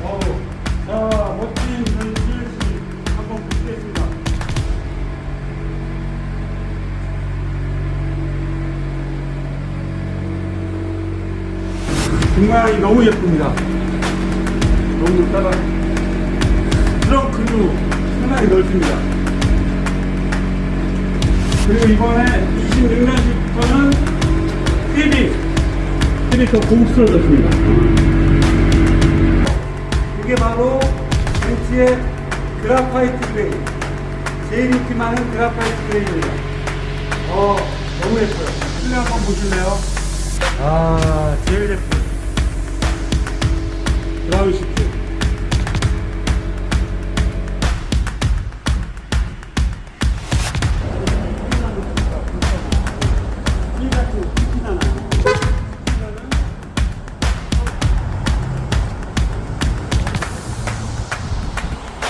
자, 멋진 저희 GLC 한번 보시겠습니다. 등만이 너무 예쁩니다. 너무 따라 트렁크도 상당히 넓습니다. 그리고 이번에 26년식부터는 휠이 휠이 더 고급스러워졌습니다. 바로 벤츠의 그라파이트 그레이. 제일 인기 많은 그라파이트 그레이입니다. 어, 너무 예뻐요. 실내 한번 보실래요? 아, 제일 예뻐요. 브라운 시트. 일같은 피피나 나요.